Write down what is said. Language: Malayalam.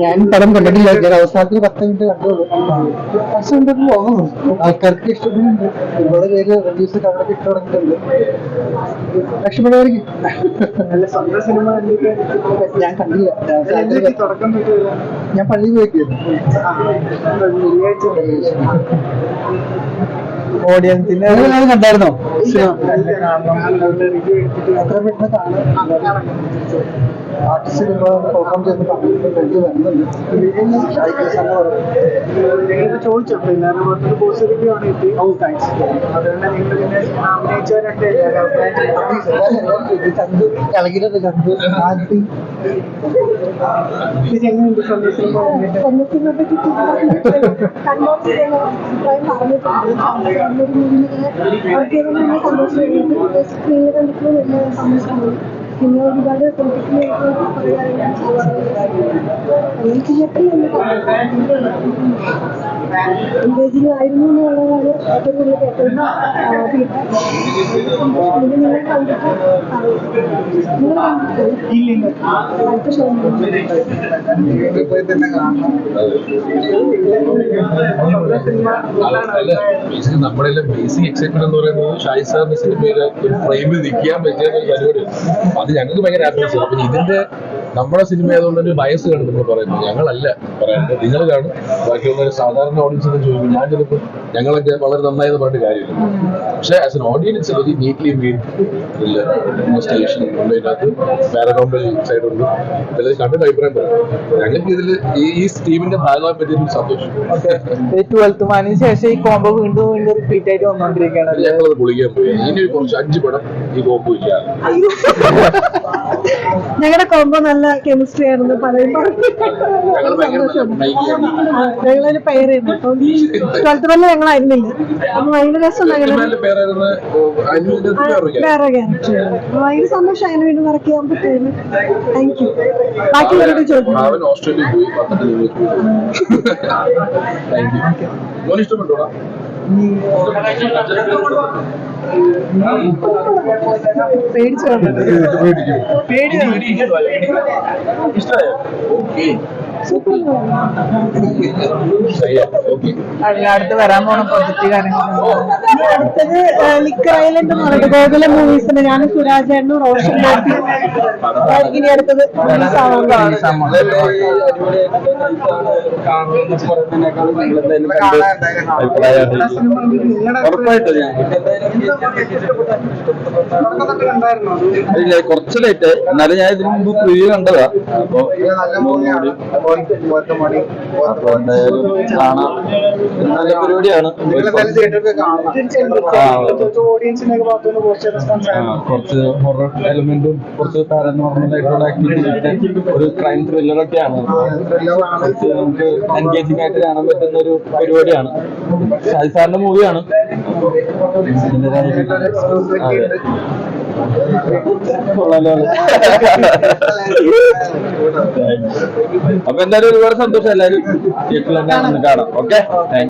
ഞാൻ പടം കണ്ടിട്ടില്ല. ഞാൻ അവസാനത്തിൽ പത്ത് മിനിറ്റ് കണ്ടുള്ളൂ. പക്ഷെ കണ്ടിട്ട് പോകുന്നു ആൾക്കാർക്ക് ഇഷ്ടപ്പെടുന്നുണ്ട്. ഒരുപാട് പേര് റിവ്യൂസ് കണ്ടൊക്കെ ഇട്ട് തുടങ്ങിയിട്ടുണ്ട്. രക്ഷപ്പെടുമായിരിക്കും നല്ല സ്വന്തം സിനിമ കണ്ടിട്ട് ഞാൻ കണ്ടില്ല. ഞാൻ പള്ളി പോയിക്കായിരുന്നു ഓഡിയൻസിന്റെ കണ്ടായിരുന്നോ? ചോദിച്ചു. പിന്നെ ആണ് എത്തി ഓ താങ്ക്സ് അതുകൊണ്ട് നിങ്ങൾ അഭിനയിച്ചവരൊക്കെ കണ്ടു. ആദ്യം എങ്ങനെയുണ്ട്? പറ്റി കണ്ണൂർ സിനിമ അഭിപ്രായം പറഞ്ഞിട്ടുണ്ട് കണ്ണൂർ മൂവിയിലെ അവർക്ക് നല്ല സന്തോഷമായിരുന്നു സ്ക്രീനിൽ കണ്ടിട്ട് നല്ല സന്തോഷമാണ് പിന്നെ ഒരുപാട് പൊളിറ്റിക്കലായിട്ട് എന്നുള്ളതാണ് ഏറ്റവും കൂടുതൽ കേട്ടത് നമ്മുടെ ബേസിക് എക്സൈറ്റ്മെന്റ് എന്ന് പറയുന്നത് ഷായി മിസിന്റെ പേര് ഒരു ഫ്രെയിമിൽ നിൽക്കാൻ പറ്റിയ ഒരു പരിപാടിയാണ്. അത് ഞങ്ങൾക്ക് ഭയങ്കര ഹാപ്പിനെസ് ആണ്. ഇതിന്റെ നമ്മുടെ സിനിമ ആയതുകൊണ്ട് ഒരു വയസ്സ് കാണും നിങ്ങൾ പറയുന്നത് ഞങ്ങളല്ല പറയുന്നത്. നിങ്ങൾ കാണും. ബാക്കിയുള്ള സാധാരണ ഓഡിയൻസ് ഒക്കെ ചോദിക്കും ഞാൻ ചിലപ്പോൾ ഞങ്ങളൊക്കെ വളരെ നന്നായെന്ന് പറഞ്ഞിട്ട് കാര്യമില്ല. പക്ഷേ as an audience very neatly ഇല്ല ഇൻവെസ്റ്റിഗേഷൻ ഉണ്ട് ഇതിനകത്ത് പാരനോമൽ സൈഡ് ഉണ്ട്. ചിലത് കണ്ടിട്ട് അഭിപ്രായം പറയും. ഞങ്ങൾക്ക് ഇതിൽ ഈ ഈ ടീമിന്റെ ഭാഗമായി പറ്റിയൊരു സന്തോഷം. ട്വൽത്ത് മാനിന് ശേഷം ഈ കോംബോ വീണ്ടും വീണ്ടും റിപ്പീറ്റ് ആയിട്ട് വന്നുകൊണ്ടിരിക്കുകയാണ് ഞങ്ങളത് പൊളിക്കാൻ പോയി. ഇനി കുറച്ച് അഞ്ച് പടം ഈ കോമ്പോ ഇല്ല. ഞങ്ങളുടെ കോമ്പോ നല്ല കെമിസ്ട്രി ആയിരുന്നു. പറയുമ്പോൾ ഞങ്ങൾ പേരായിരുന്നു അപ്പം ട്വൽത്ത് വരെ ഞങ്ങളായിരുന്നില്ല അപ്പൊ ഭയങ്കര രസം വേറെ ഭയങ്കര സന്തോഷം അതിന് വേണ്ടി വർക്ക് ചെയ്യാൻ പറ്റുന്നു താങ്ക് യു ബാക്കിയുള്ളവരോട് ചോദിക്കും അവൻ ഓസ്ട്രേലിയ പോയി വന്നിട്ട് നിങ്ങൾക്ക് പോയി താങ്ക് അടുത്ത് വരാൻ പോണ പ്രൊജക്ട് കാര്യങ്ങളൊക്കെ അടുത്തത് ലിക്കർ ഐലൻഡ് എന്ന് പറഞ്ഞിട്ട് ഗോകുലം മൂവീസിന്റെ ഞാൻ സുരാജേട്ടനും റോഷൻ ഇനി അടുത്തത്. ഇല്ല കുറച്ച് ലേറ്റ് എന്നാലും ഞാൻ ഇതിനു മുമ്പ് പ്രിവ്യൂ കണ്ടതാ. അപ്പൊ കാണാം. നല്ല പരിപാടിയാണ് കുറച്ച് ഹൊറർ എലമെന്റും കുറച്ച് പാരനോർമൽ ആയിട്ടുള്ള ആക്ടിവിറ്റീസ് ഒരു ക്രൈം ത്രില്ലർ ഒക്കെയാണ്. നമുക്ക് എൻഗേജിംഗ് ആയിട്ട് കാണാൻ പറ്റുന്ന ഒരു പരിപാടിയാണ്. ഷാജി സാറിന്റെ മൂവിയാണ് അപ്പൊ എന്തായാലും ഒരുപാട് സന്തോഷം എല്ലാരും തിയേറ്ററിൽ തന്നെ കാണാം. ഓക്കെ